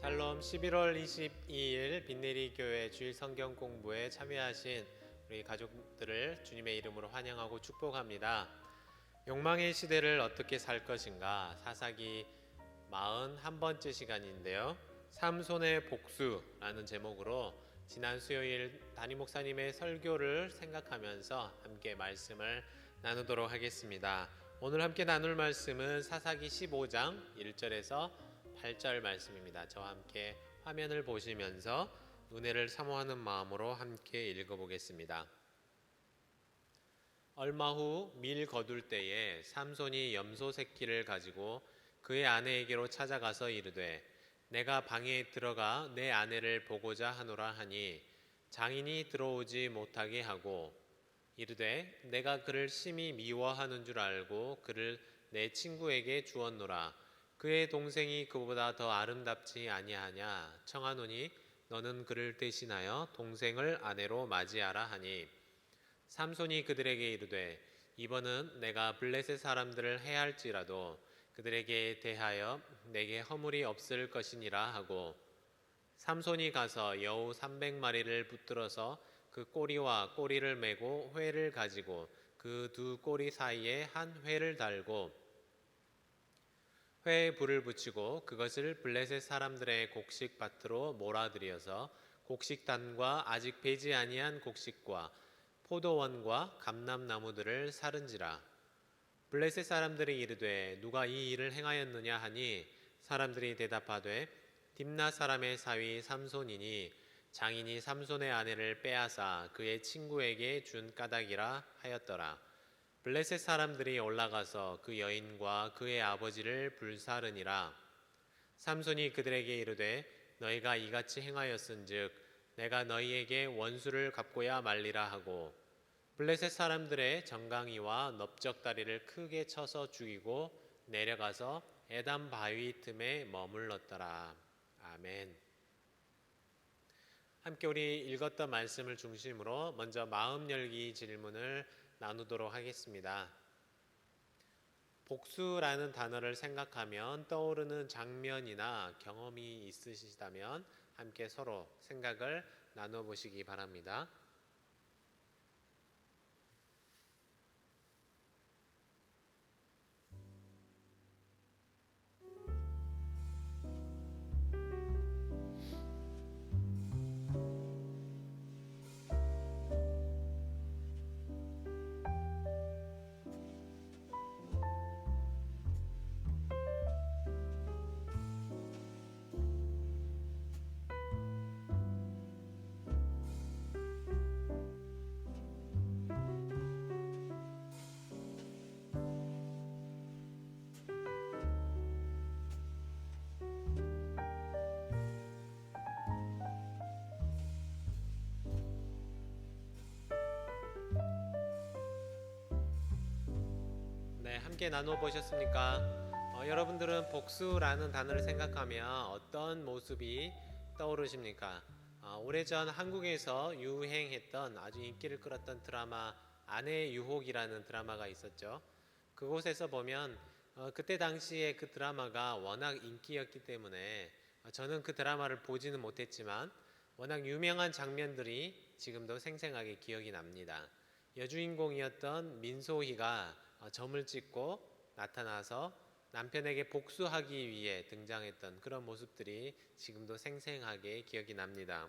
샬롬 11월 22일 빈내리 교회 주일 성경 공부에 참여하신 우리 가족들을 주님의 이름으로 환영하고 축복합니다. 욕망의 시대를 어떻게 살 것인가 사사기 41번째 시간인데요. 삼손의 복수라는 제목으로 지난 수요일 담임 목사님의 설교를 생각하면서 함께 말씀을 나누도록 하겠습니다. 오늘 함께 나눌 말씀은 사사기 15장 1절에서 8절 말씀입니다. 저와 함께 화면을 보시면서 은혜를 사모하는 마음으로 함께 읽어보겠습니다. 얼마 후 밀 거둘 때에 삼손이 염소 새끼를 가지고 그의 아내에게로 찾아가서 이르되 내가 방에 들어가 내 아내를 보고자 하노라 하니 장인이 들어오지 못하게 하고 이르되 내가 그를 심히 미워하는 줄 알고 그를 내 친구에게 주었노라 그의 동생이 그보다 더 아름답지 아니하냐? 청하노니 너는 그를 대신하여 동생을 아내로 맞이하라 하니. 삼손이 그들에게 이르되 이번은 내가 블레셋 사람들을 해할지라도 그들에게 대하여 내게 허물이 없을 것이니라 하고. 삼손이 가서 여우 300마리를 붙들어서 그 꼬리와 꼬리를 메고 회를 가지고 그 두 꼬리 사이에 한 회를 달고 회에 불을 붙이고 그것을 블레셋 사람들의 곡식 밭으로 몰아들여서 곡식단과 아직 배지 아니한 곡식과 포도원과 감람나무들을 사른지라. 블레셋 사람들이 이르되 누가 이 일을 행하였느냐 하니 사람들이 대답하되 딥나 사람의 사위 삼손이니 장인이 삼손의 아내를 빼앗아 그의 친구에게 준 까닭이라 하였더라 블레셋 사람들이 올라가서 그 여인과 그의 아버지를 불사르니라 삼손이 그들에게 이르되 너희가 이같이 행하였은즉 내가 너희에게 원수를 갚고야 말리라 하고 블레셋 사람들의 정강이와 넓적다리를 크게 쳐서 죽이고 내려가서 에담 바위 틈에 머물렀더라 아멘. 함께 우리 읽었던 말씀을 중심으로 먼저 마음 열기 질문을 나누도록 하겠습니다. 복수라는 단어를 생각하면 떠오르는 장면이나 경험이 있으시다면 함께 서로 생각을 나눠 보시기 바랍니다. 함께 나눠 보셨습니까? 어, 여러분들은 복수라는 단어를 생각하면 어떤 모습이 떠오르십니까? 어, 오래전 한국에서 유행했던 아주 인기를 끌었던 드라마 아내의 유혹이라는 드라마가 있었죠. 그곳에서 보면 어, 그때 당시에 그 드라마가 워낙 인기였기 때문에 어, 저는 그 드라마를 보지는 못했지만 워낙 유명한 장면들이 지금도 생생하게 기억이 납니다. 여주인공이었던 민소희가 어, 점을 찍고 나타나서 남편에게 복수하기 위해 등장했던 그런 모습들이 지금도 생생하게 기억이 납니다.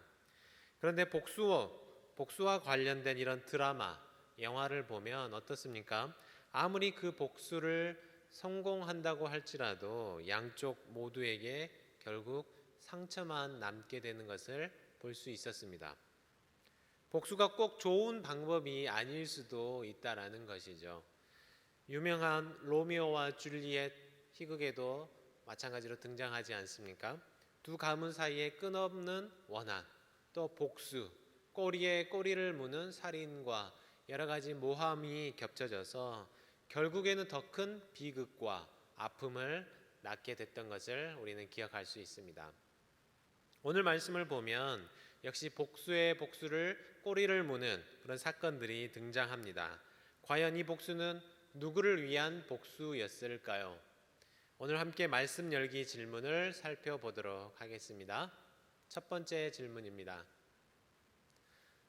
그런데 복수, 복수와 관련된 이런 드라마, 영화를 보면 어떻습니까? 아무리 그 복수를 성공한다고 할지라도 양쪽 모두에게 결국 상처만 남게 되는 것을 볼 수 있었습니다. 복수가 꼭 좋은 방법이 아닐 수도 있다라는 것이죠. 유명한 로미오와 줄리엣 희극에도 마찬가지로 등장하지 않습니까? 두 가문 사이에 끝없는 원한, 또 복수, 꼬리에 꼬리를 무는 살인과 여러 가지 모함이 겹쳐져서 결국에는 더 큰 비극과 아픔을 낳게 됐던 것을 우리는 기억할 수 있습니다. 오늘 말씀을 보면 역시 복수의 복수를 꼬리를 무는 그런 사건들이 등장합니다. 과연 이 복수는 누구를 위한 복수였을까요? 오늘 함께 말씀 열기 질문을 살펴보도록 하겠습니다. 첫 번째 질문입니다.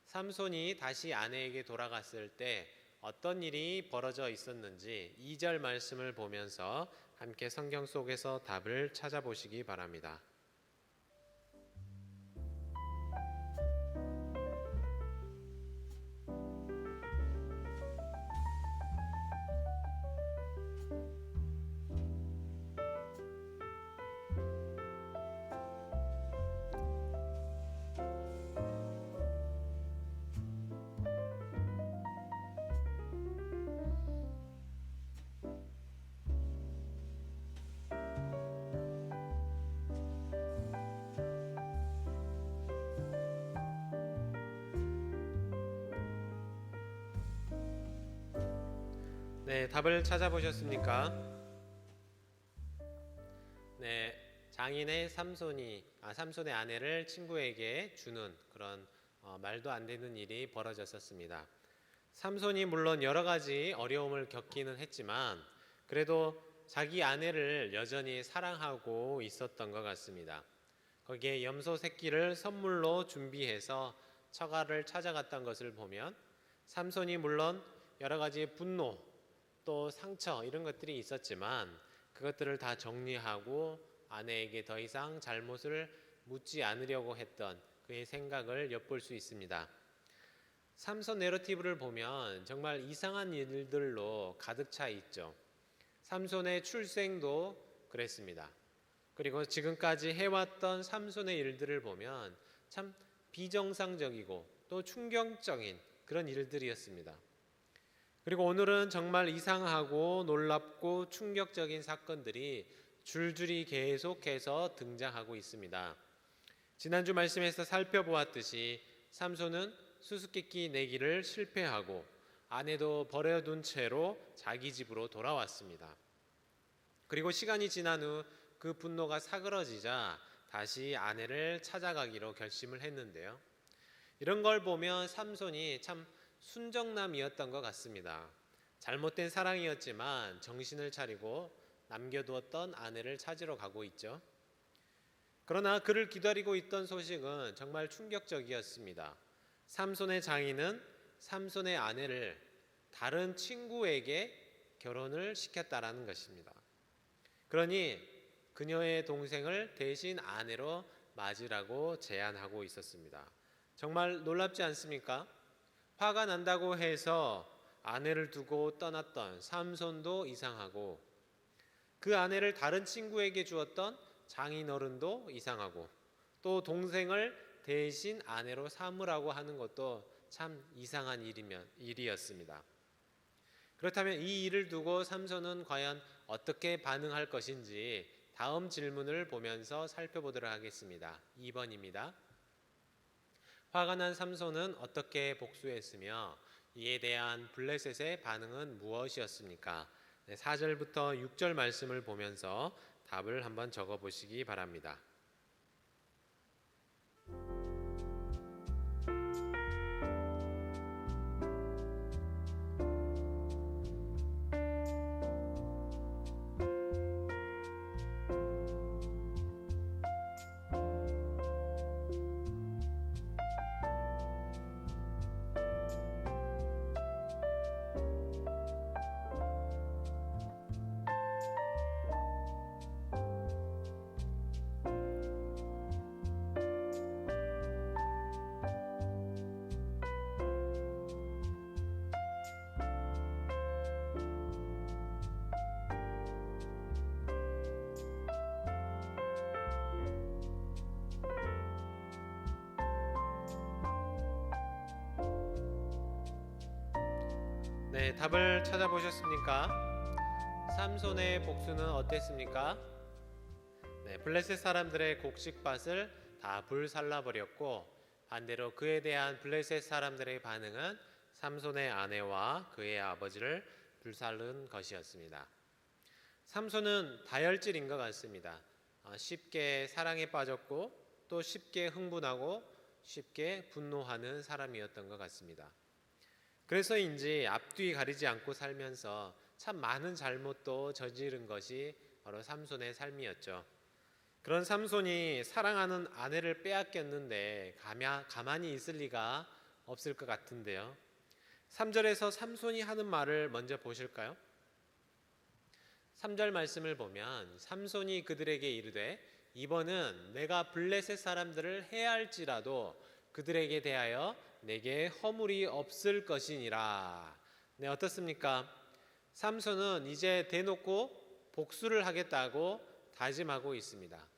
삼손이 다시 아내에게 돌아갔을 때 어떤 일이 벌어져 있었는지 2절 말씀을 보면서 함께 성경 속에서 답을 찾아보시기 바랍니다. 네, 답을 찾아보셨습니까? 네, 장인의 삼손이 아, 삼손의 아내를 친구에게 주는 그런 어, 말도 안 되는 일이 벌어졌었습니다. 삼손이 물론 여러 가지 어려움을 겪기는 했지만 그래도 자기 아내를 여전히 사랑하고 있었던 것 같습니다. 거기에 염소 새끼를 선물로 준비해서 처가를 찾아갔던 것을 보면 삼손이 물론 여러 가지 분노 또 상처 이런 것들이 있었지만 그것들을 다 정리하고 아내에게 더 이상 잘못을 묻지 않으려고 했던 그의 생각을 엿볼 수 있습니다. 삼손 내러티브를 보면 정말 이상한 일들로 가득 차 있죠. 삼손의 출생도 그랬습니다. 그리고 지금까지 해왔던 삼손의 일들을 보면 참 비정상적이고 또 충격적인 그런 일들이었습니다. 그리고 오늘은 정말 이상하고 놀랍고 충격적인 사건들이 줄줄이 계속해서 등장하고 있습니다. 지난주 말씀에서 살펴보았듯이 삼손은 수수께끼 내기를 실패하고 아내도 버려둔 채로 자기 집으로 돌아왔습니다. 그리고 시간이 지난 후 그 분노가 사그러지자 다시 아내를 찾아가기로 결심을 했는데요. 이런 걸 보면 삼손이 참 순정남이었던 것 같습니다. 잘못된 사랑이었지만 정신을 차리고 남겨두었던 아내를 찾으러 가고 있죠. 그러나 그를 기다리고 있던 소식은 정말 충격적이었습니다. 삼손의 장인은 삼손의 아내를 다른 친구에게 결혼을 시켰다라는 것입니다. 그러니 그녀의 동생을 대신 아내로 맞으라고 제안하고 있었습니다. 정말 놀랍지 않습니까? 화가 난다고 해서 아내를 두고 떠났던 삼손도 이상하고 그 아내를 다른 친구에게 주었던 장인어른도 이상하고 또 동생을 대신 아내로 삼으라고 하는 것도 참 이상한 일이면 일이었습니다. 그렇다면 이 일을 두고 삼손은 과연 어떻게 반응할 것인지 다음 질문을 보면서 살펴보도록 하겠습니다. 2번입니다. 화가 난 삼손은 어떻게 복수했으며 이에 대한 블레셋의 반응은 무엇이었습니까? 네, 4절부터 6절 말씀을 보면서 답을 한번 적어 보시기 바랍니다. 네, 답을 찾아보셨습니까? 삼손의 복수는 어땠습니까? 네, 블레셋 사람들의 곡식밭을 다 불살라 버렸고 반대로 그에 대한 블레셋 사람들의 반응은 삼손의 아내와 그의 아버지를 불살른 것이었습니다. 삼손은 다혈질인 것 같습니다. 어, 쉽게 사랑에 빠졌고 또 쉽게 흥분하고 쉽게 분노하는 사람이었던 것 같습니다. 그래서인지 앞뒤 가리지 않고 살면서 참 많은 잘못도 저지른 것이 바로 삼손의 삶이었죠. 그런 삼손이 사랑하는 아내를 빼앗겼는데 가만히 있을 리가 없을 것 같은데요. 3절에서 삼손이 하는 말을 먼저 보실까요? 3절 말씀을 보면 삼손이 그들에게 이르되 이번은 내가 블레셋 사람들을 해할지라도 그들에게 대하여 내게 허물이 없을 것이니라. 네, 어떻습니까? 삼손은 이제 대놓고 복수를 하겠다고 다짐하고 있습니다.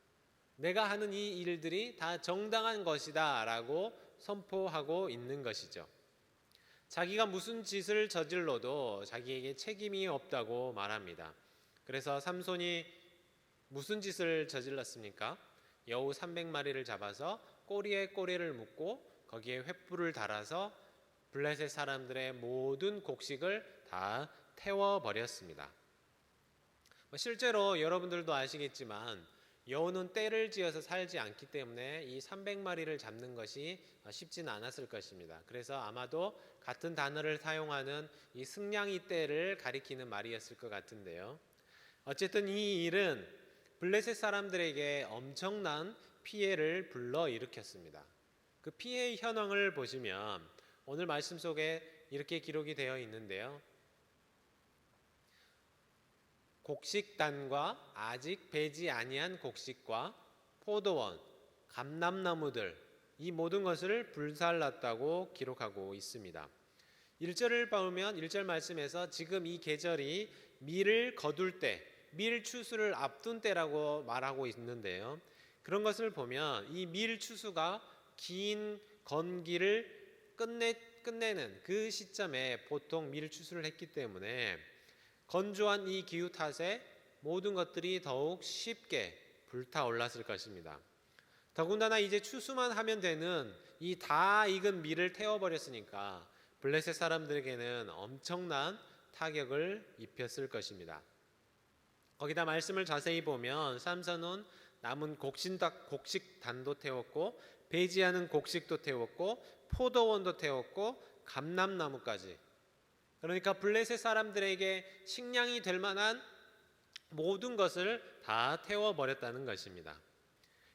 내가 하는 이 일들이 다 정당한 것이다 라고 선포하고 있는 것이죠. 자기가 무슨 짓을 저질러도 자기에게 책임이 없다고 말합니다. 그래서 삼손이 무슨 짓을 저질렀습니까? 여우 300마리를 잡아서 꼬리에 꼬리를 묶고 거기에 횃불을 달아서 블레셋 사람들의 모든 곡식을 다 태워 버렸습니다. 뭐 실제로 여러분들도 아시겠지만 여우는 때를 지어서 살지 않기 때문에 이 300마리를 잡는 것이 쉽지는 않았을 것입니다. 그래서 아마도 같은 단어를 사용하는 이 승냥이 때를 가리키는 말이었을 것 같은데요. 어쨌든 이 일은 블레셋 사람들에게 엄청난 피해를 불러 일으켰습니다. 그 피해의 현황을 보시면 오늘 말씀 속에 이렇게 기록이 되어 있는데요. 곡식단과 아직 배지 아니한 곡식과 포도원, 감람나무들 이 모든 것을 불살랐다고 기록하고 있습니다. 1절을 보면 1절 말씀에서 지금 이 계절이 밀을 거둘 때, 밀 추수를 앞둔 때라고 말하고 있는데요. 그런 것을 보면 이 밀 추수가 긴 건기를 끝내 끝내는 그 시점에 보통 밀 추수를 했기 때문에 건조한 이 기후 탓에 모든 것들이 더욱 쉽게 불타올랐을 것입니다. 더군다나 이제 추수만 하면 되는 이 다 익은 밀을 태워버렸으니까 블레셋 사람들에게는 엄청난 타격을 입혔을 것입니다. 거기다 말씀을 자세히 보면 삼선은 남은 곡신닭 곡식 단도 태웠고 배지하는 곡식도 태웠고 포도원도 태웠고 감람나무까지 그러니까 블레셋 사람들에게 식량이 될 만한 모든 것을 다 태워 버렸다는 것입니다.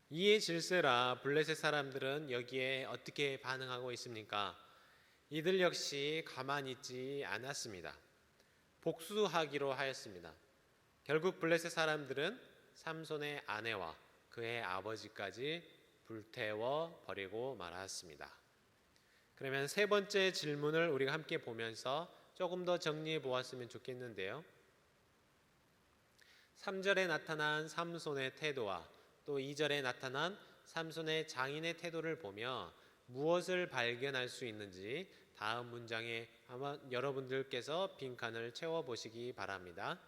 이에 질세라 블레셋 사람들은 여기에 어떻게 반응하고 있습니까? 이들 역시 가만히 있지 않았습니다. 복수하기로 하였습니다. 결국 블레셋 사람들은 삼손의 아내와 그의 아버지까지 불태워 버리고 말았습니다. 그러면 세 번째 질문을 우리가 함께 보면서 조금 더 정리해 보았으면 좋겠는데요. 3절에 나타난 삼손의 태도와 또 2절에 나타난 삼손의 장인의 태도를 보며 무엇을 발견할 수 있는지 다음 문장에 아마 여러분들께서 빈칸을 채워 보시기 바랍니다.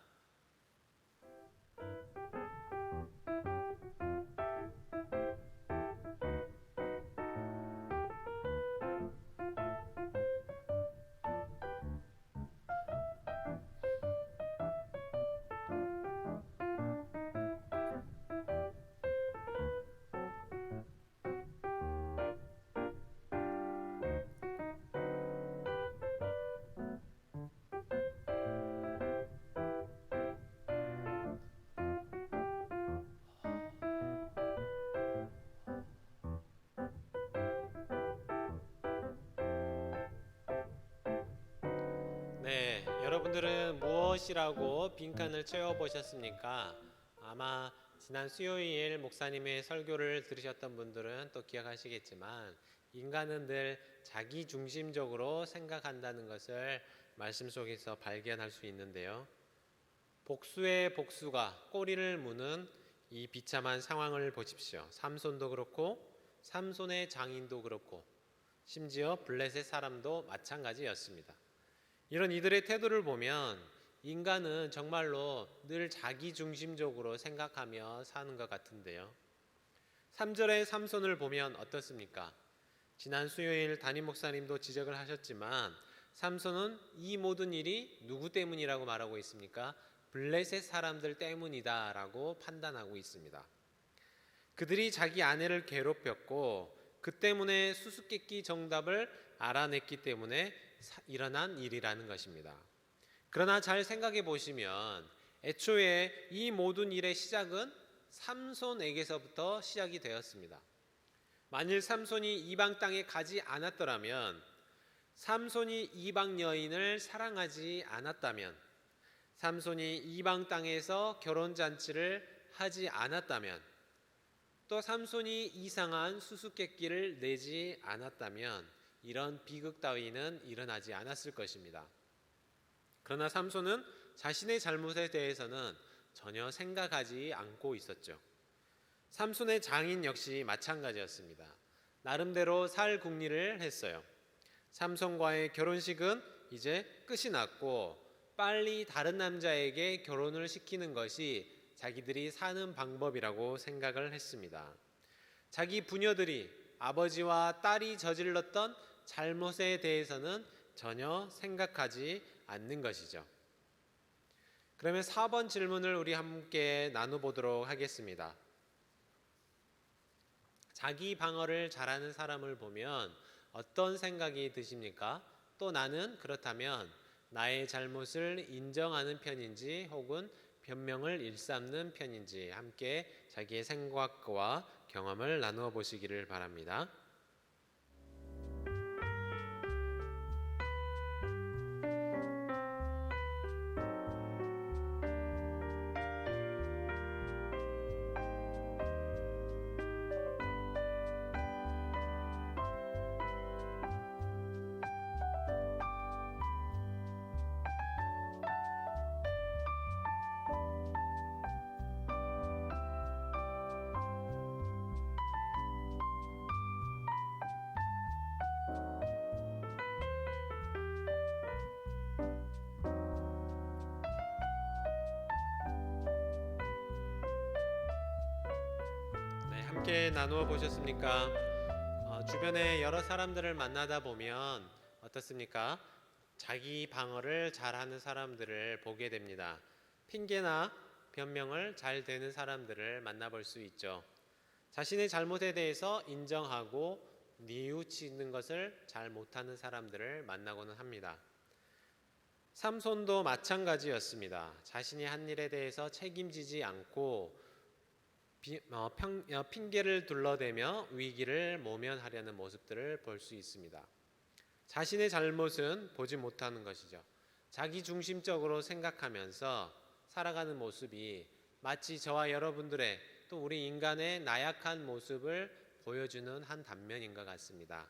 네, 여러분들은 무엇이라고 빈칸을 채워 보셨습니까? 아마 지난 수요일 목사님의 설교를 들으셨던 분들은 또 기억하시겠지만 인간은 늘 자기 중심적으로 생각한다는 것을 말씀 속에서 발견할 수 있는데요. 복수의 복수가 꼬리를 무는 이 비참한 상황을 보십시오. 삼손도 그렇고 삼손의 장인도 그렇고 심지어 블레셋 사람도 마찬가지였습니다. 이런 이들의 태도를 보면 인간은 정말로 늘 자기 중심적으로 생각하며 사는 것 같은데요. 3절의 삼손을 보면 어떻습니까? 지난 수요일 담임 목사님도 지적을 하셨지만 삼손은 이 모든 일이 누구 때문이라고 말하고 있습니까? 블레셋 사람들 때문이다라고 판단하고 있습니다. 그들이 자기 아내를 괴롭혔고 그 때문에 수수께끼 정답을 알아냈기 때문에 일어난 일이라는 것입니다. 그러나 잘 생각해 보시면 애초에 이 모든 일의 시작은 삼손에게서부터 시작이 되었습니다. 만일 삼손이 이방 땅에 가지 않았더라면 삼손이 이방 여인을 사랑하지 않았다면 삼손이 이방 땅에서 결혼 잔치를 하지 않았다면 또 삼손이 이상한 수수께끼를 내지 않았다면 이런 비극 따위는 일어나지 않았을 것입니다. 그러나 삼손은 자신의 잘못에 대해서는 전혀 생각하지 않고 있었죠. 삼손의 장인 역시 마찬가지였습니다. 나름대로 살 궁리를 했어요. 삼손과의 결혼식은 이제 끝이 났고 빨리 다른 남자에게 결혼을 시키는 것이 자기들이 사는 방법이라고 생각을 했습니다. 자기 부녀들이 아버지와 딸이 저질렀던 잘못에 대해서는 전혀 생각하지 않는 것이죠. 그러면 4번 질문을 우리 함께 나눠보도록 하겠습니다. 자기 방어를 잘하는 사람을 보면 어떤 생각이 드십니까? 또 나는 그렇다면 나의 잘못을 인정하는 편인지 혹은 변명을 일삼는 편인지 함께 자기의 생각과 경험을 나누어 보시기를 바랍니다. 함께 나누어 보셨습니까? 어, 주변에 여러 사람들을 만나다 보면 어떻습니까? 자기 방어를 잘하는 사람들을 보게 됩니다. 핑계나 변명을 잘 대는 사람들을 만나볼 수 있죠. 자신의 잘못에 대해서 인정하고 뉘우치는 것을 잘 못하는 사람들을 만나고는 합니다. 삼손도 마찬가지였습니다. 자신이 한 일에 대해서 책임지지 않고 비- 어, 평- 어, 핑계를 둘러대며 위기를 모면하려는 모습들을 볼 수 있습니다. 자신의 잘못은 보지 못하는 것이죠. 자기 중심적으로 생각하면서 살아가는 모습이 마치 저와 여러분들의 또 우리 인간의 나약한 모습을 보여주는 한 단면인 것 같습니다.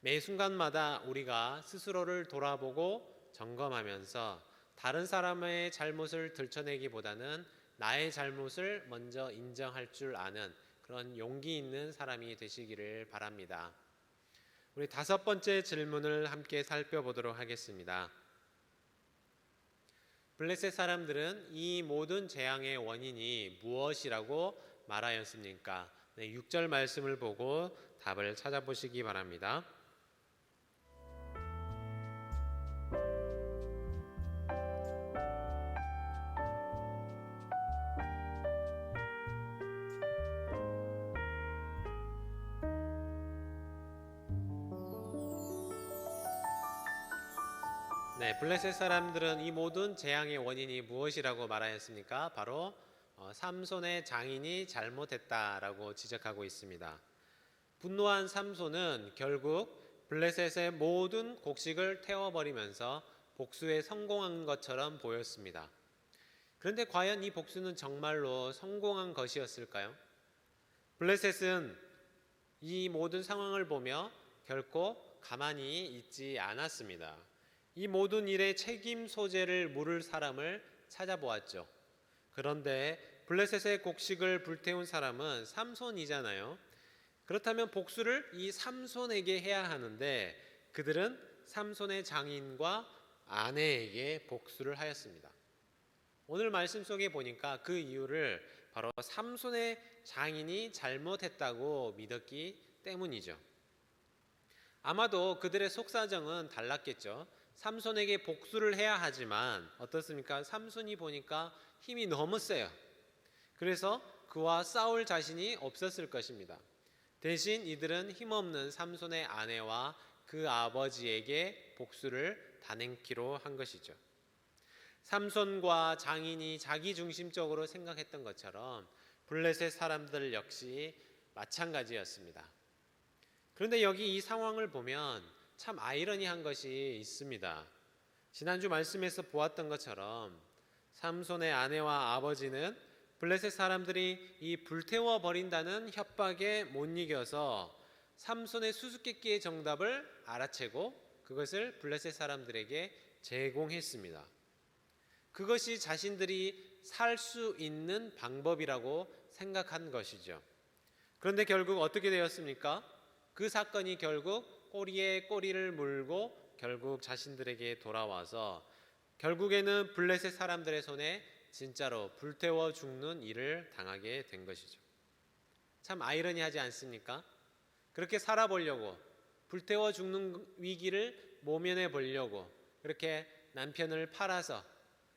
매 순간마다 우리가 스스로를 돌아보고 점검하면서 다른 사람의 잘못을 들춰내기보다는 나의 잘못을 먼저 인정할 줄 아는 그런 용기 있는 사람이 되시기를 바랍니다. 우리 다섯 번째 질문을 함께 살펴보도록 하겠습니다. 블레셋 사람들은 이 모든 재앙의 원인이 무엇이라고 말하였습니까? 네, 6절 말씀을 보고 답을 찾아보시기 바랍니다. 네, 블레셋 사람들은 이 모든 재앙의 원인이 무엇이라고 말하였습니까? 바로 어, 삼손의 장인이 잘못했다라고 지적하고 있습니다. 분노한 삼손은 결국 블레셋의 모든 곡식을 태워버리면서 복수에 성공한 것처럼 보였습니다. 그런데 과연 이 복수는 정말로 성공한 것이었을까요? 블레셋은 이 모든 상황을 보며 결코 가만히 있지 않았습니다. 이 모든 일의 책임 소재를 물을 사람을 찾아보았죠. 그런데 블레셋의 곡식을 불태운 사람은 삼손이잖아요. 그렇다면 복수를 이 삼손에게 해야 하는데 그들은 삼손의 장인과 아내에게 복수를 하였습니다. 오늘 말씀 속에 보니까 그 이유를 바로 삼손의 장인이 잘못했다고 믿었기 때문이죠. 아마도 그들의 속사정은 달랐겠죠. 삼손에게 복수를 해야 하지만 어떻습니까? 삼손이 보니까 힘이 너무 세요. 그래서 그와 싸울 자신이 없었을 것입니다. 대신 이들은 힘없는 삼손의 아내와 그 아버지에게 복수를 단행키로 한 것이죠. 삼손과 장인이 자기 중심적으로 생각했던 것처럼 블레셋 사람들 역시 마찬가지였습니다. 그런데 여기 이 상황을 보면 참 아이러니한 것이 있습니다. 지난주 말씀에서 보았던 것처럼 삼손의 아내와 아버지는 블레셋 사람들이 이 불태워 버린다는 협박에 못 이겨서 삼손의 수수께끼의 정답을 알아채고 그것을 블레셋 사람들에게 제공했습니다. 그것이 자신들이 살 수 있는 방법이라고 생각한 것이죠. 그런데 결국 어떻게 되었습니까? 그 사건이 결국 꼬리에 꼬리를 물고 결국 자신들에게 돌아와서 결국에는 블레셋 사람들의 손에 진짜로 불태워 죽는 일을 당하게 된 것이죠. 참 아이러니하지 않습니까? 그렇게 살아보려고 불태워 죽는 위기를 모면해 보려고 그렇게 남편을 팔아서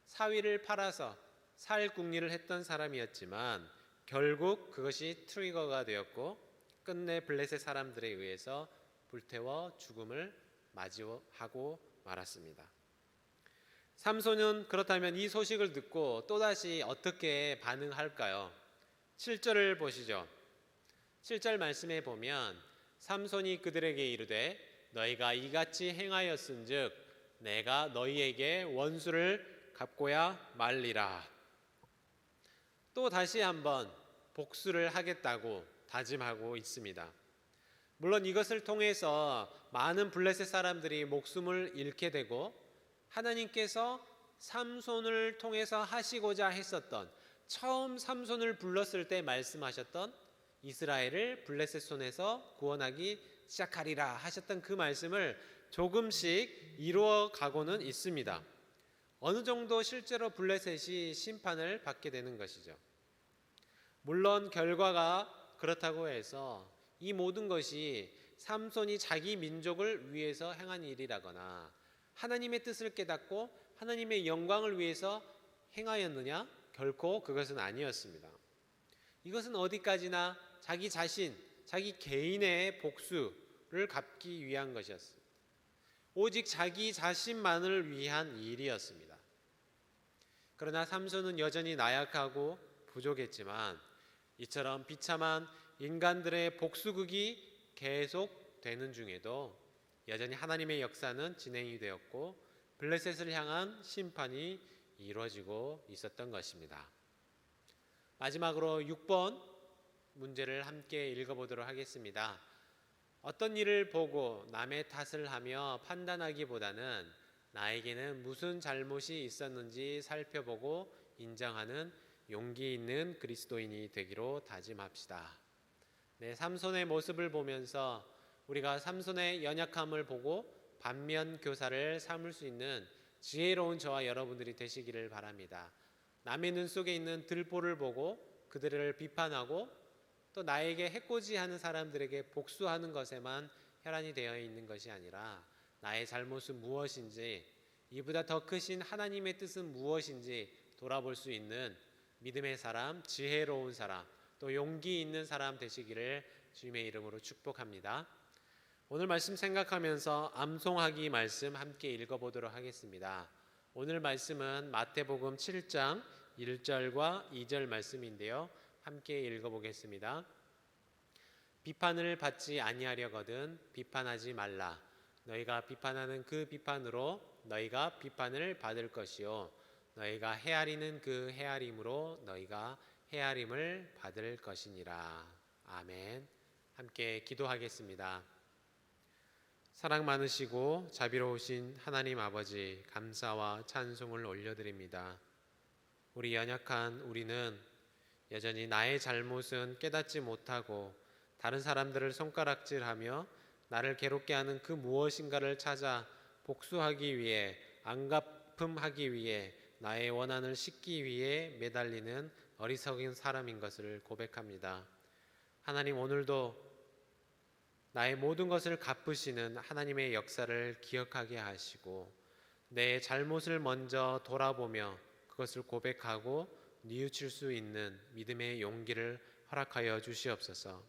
사위를 팔아서 살 궁리를 했던 사람이었지만 결국 그것이 트리거가 되었고 끝내 블레셋 사람들에 의해서 불태워 죽음을 맞이하고 말았습니다. 삼손은 그렇다면 이 소식을 듣고 또다시 어떻게 반응할까요? 7절을 보시죠. 7절 말씀에 보면 삼손이 그들에게 이르되 너희가 이같이 행하였은즉 내가 너희에게 원수를 갚고야 말리라. 또 다시 한번 복수를 하겠다고 다짐하고 있습니다. 물론 이것을 통해서 많은 블레셋 사람들이 목숨을 잃게 되고 하나님께서 삼손을 통해서 하시고자 했었던 처음 삼손을 불렀을 때 말씀하셨던 이스라엘을 블레셋 손에서 구원하기 시작하리라 하셨던 그 말씀을 조금씩 이루어 가고는 있습니다. 어느 정도 실제로 블레셋이 심판을 받게 되는 것이죠. 물론 결과가 그렇다고 해서 이 모든 것이 삼손이 자기 민족을 위해서 행한 일이라거나 하나님의 뜻을 깨닫고 하나님의 영광을 위해서 행하였느냐? 결코 그것은 아니었습니다. 이것은 어디까지나 자기 자신, 자기 개인의 복수를 갚기 위한 것이었습니다. 오직 자기 자신만을 위한 일이었습니다. 그러나 삼손은 여전히 나약하고 부족했지만 이처럼 비참한 인간들의 복수극이 계속되는 중에도 여전히 하나님의 역사는 진행이 되었고 블레셋을 향한 심판이 이루어지고 있었던 것입니다. 마지막으로 6번 문제를 함께 읽어보도록 하겠습니다. 어떤 일을 보고 남의 탓을 하며 판단하기보다는 나에게는 무슨 잘못이 있었는지 살펴보고 인정하는 용기 있는 그리스도인이 되기로 다짐합시다. 네, 삼손의 모습을 보면서 우리가 삼손의 연약함을 보고 반면 교사를 삼을 수 있는 지혜로운 저와 여러분들이 되시기를 바랍니다. 남의 눈 속에 있는 들보를 보고 그들을 비판하고 또 나에게 해코지하는 사람들에게 복수하는 것에만 혈안이 되어 있는 것이 아니라 나의 잘못은 무엇인지 이보다 더 크신 하나님의 뜻은 무엇인지 돌아볼 수 있는 믿음의 사람, 지혜로운 사람, 또 용기 있는 사람 되시기를 주님의 이름으로 축복합니다. 오늘 말씀 생각하면서 암송하기 말씀 함께 읽어보도록 하겠습니다. 오늘 말씀은 마태복음 7장 1절과 2절 말씀인데요. 함께 읽어보겠습니다. 비판을 받지 아니하려거든 비판하지 말라. 너희가 비판하는 그 비판으로 너희가 비판을 받을 것이요. 너희가 헤아리는 그 헤아림으로 너희가 헤아림을 받을 것이니라. 아멘. 함께 기도하겠습니다. 사랑 많으시고 자비로우신 하나님 아버지 감사와 찬송을 올려드립니다. 우리 연약한 우리는 여전히 나의 잘못은 깨닫지 못하고 다른 사람들을 손가락질하며 나를 괴롭게 하는 그 무엇인가를 찾아 복수하기 위해 안갚음하기 위해 나의 원한을 씻기 위해 매달리는 어리석은 사람인 것을 고백합니다. 하나님 오늘도 나의 모든 것을 갚으시는 하나님의 역사를 기억하게 하시고 내 잘못을 먼저 돌아보며 그것을 고백하고 뉘우칠 수 있는 믿음의 용기를 허락하여 주시옵소서.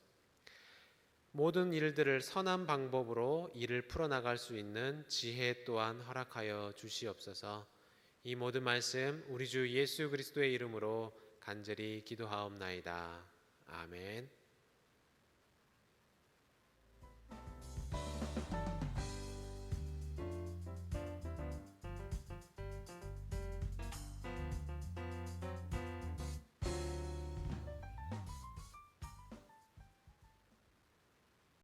모든 일들을 선한 방법으로 일을 풀어나갈 수 있는 지혜 또한 허락하여 주시옵소서. 이 모든 말씀 우리 주 예수 그리스도의 이름으로 간절히 기도하옵나이다. 아멘.